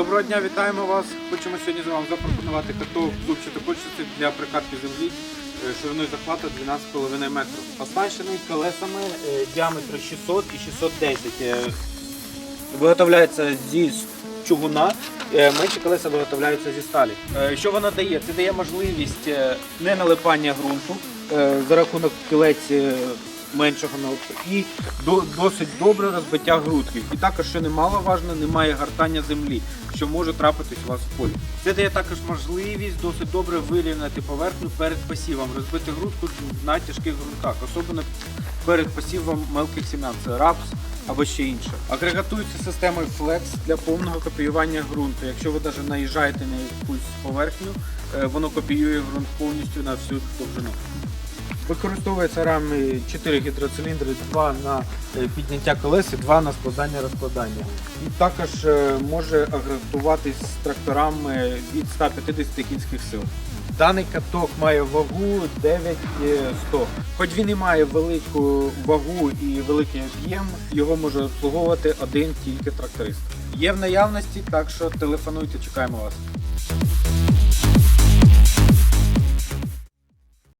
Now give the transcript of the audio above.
Доброго дня, вітаємо вас. Хочемо сьогодні з вами запропонувати каток зубчатокольчатий для прикатки землі е, шириною захвату 12,5 метрів. Оснащений колесами е, діаметру 600 і 610. Е, Виготовляється зі чугуна, менші колеса виготовляються зі сталі. Що вона дає? Це дає можливість не налипання ґрунту за рахунок кілець меншого налипу і досить добре розбиття грудків. І також, що немало важливо, немає гартання землі, що може трапитись у вас в полі. Це дає також можливість досить добре вирівняти поверхню перед посівом, розбити грудку на тяжких ґрунтах, особливо перед посівом мелких сім'ян. Це рапс або ще інше. Агрегатується системою Flex для повного копіювання ґрунту. Якщо ви навіть наїжджаєте на якусь поверхню, е, воно копіює ґрунт повністю на всю довжину. Використовується рами 4 гідроциліндри, 2 на е, підняття колес і 2 на складання розкладання. І також е, може агрегатуватись з тракторами від 150 кінських сил. Даний каток має вагу 9100. Хоч він і має велику вагу і великий об'єм, його може обслуговувати один тільки тракторист. Є в наявності, так що телефонуйте, чекаємо вас.